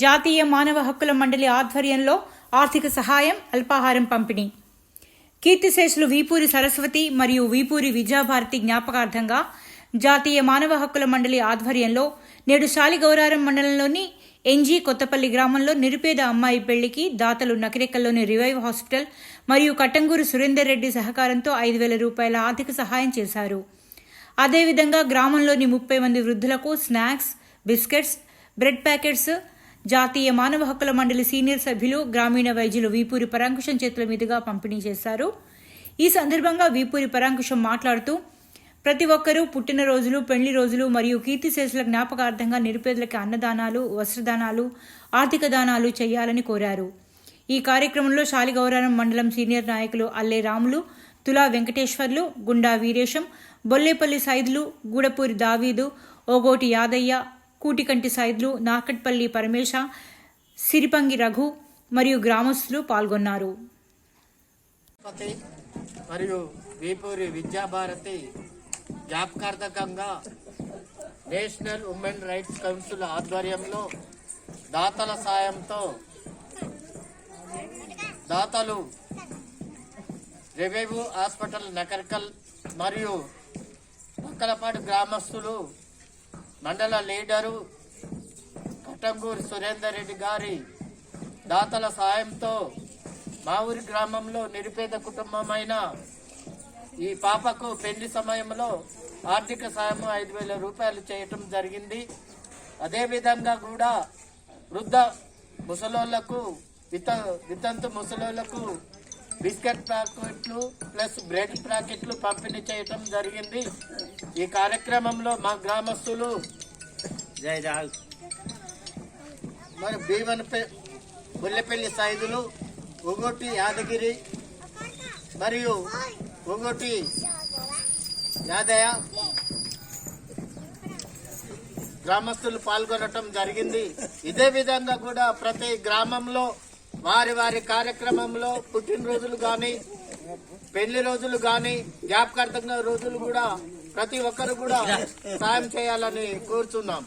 జాతీయ మానవ హక్కుల మండలి ఆధ్వర్యంలో ఆర్థిక సహాయం అల్పాహారం పంపిణీ. కీర్తిశేషులు వీపూరి సరస్వతి మరియు వీపూరి విద్యాభారతి జ్ఞాపకార్థంగా జాతీయ మానవ హక్కుల మండలి ఆధ్వర్యంలో నేడు శాలిగౌరారం మండలంలోని ఎన్జీ కొత్తపల్లి గ్రామంలో నిరుపేద అమ్మాయి పెళ్ళికి దాతలు నకిరెక్కల్లోని రివైవ్ హాస్పిటల్ మరియు కట్టంగూరు సురేందర్ రెడ్డి సహకారంతో ఐదు వేల రూపాయల ఆర్థిక సహాయం చేశారు. అదేవిధంగా గ్రామంలోని ముప్పై మంది వృద్ధులకు స్నాక్స్ బిస్కెట్స్ బ్రెడ్ ప్యాకెట్స్ జాతీయ మానవ హక్కుల మండలి సీనియర్ సభ్యులు గ్రామీణ వైద్యులు వీపూరి పరాంకుశం చేతుల మీదుగా పంపిణీ చేశారు. ఈ సందర్భంగా వీపూరి పరాంకుశం మాట్లాడుతూ ప్రతి ఒక్కరూ పుట్టినరోజులు పెళ్ళి రోజులు మరియు కీర్తిశేషుల జ్ఞాపకార్థంగా నిరుపేదలకి అన్నదానాలు వస్త్రదానాలు ఆర్థిక దానాలు చేయాలని కోరారు. ఈ కార్యక్రమంలో శాలిగౌరారం మండలం సీనియర్ నాయకులు అల్లే రాములు తులా వెంకటేశ్వర్లు గుండా వీరేశం బొల్లేపల్లి సైదులు గూడపూరి దావీదు ఓగోటి యాదయ్య కూటికంటి సైదులు నాకట్పల్లి పరమేశ సిరిపంగి రఘు మరియు గ్రామస్తులు పాల్గొన్నారు. మరియు వీపూరి విద్యాభారతి జ్ఞాపకార్థకంగా నేషనల్ ఉమెన్ రైట్స్ కౌన్సిల్ ఆధ్వర్యంలో దాతల సాయంతో దాతలు రెవెన్యూ హాస్పిటల్ నకర్కల్ మరియు పక్కలపాటి గ్రామస్తులు మండల లీడరు కటంగూరు సురేందర్ రెడ్డి గారి దాతల సాయంతో మా ఊరి గ్రామంలో నిరుపేద కుటుంబమైన ఈ పాపకు పెళ్ళి సమయంలో ఆర్థిక సాయం ఐదు వేల రూపాయలు చేయటం జరిగింది. అదేవిధంగా కూడా వృద్ధ ముసలోళ్ళకు విత వితంతు ముసలోళ్ళకు బిస్కెట్ ప్యాకెట్లు ప్లస్ బ్రెడ్ ప్యాకెట్లు పంపిణీ చేయటం జరిగింది. ఈ కార్యక్రమంలో మా గ్రామస్తులు జై జాల్. మరి భీమన్ బుల్లెపల్లి సైదులు ఒగోటి యాదగిరి మరియు ఒగోటి యాదయ్య గ్రామస్తులు పాల్గొనటం జరిగింది. ఇదే విధంగా కూడా ప్రతి గ్రామంలో వారి వారి కార్యక్రమంలో పుట్టినరోజులు కానీ పెళ్ళి రోజులు కానీ జ్ఞాపకార్థంగా రోజులు కూడా ప్రతి ఒక్కరు కూడా సాయం చేయాలని కోరుతున్నాం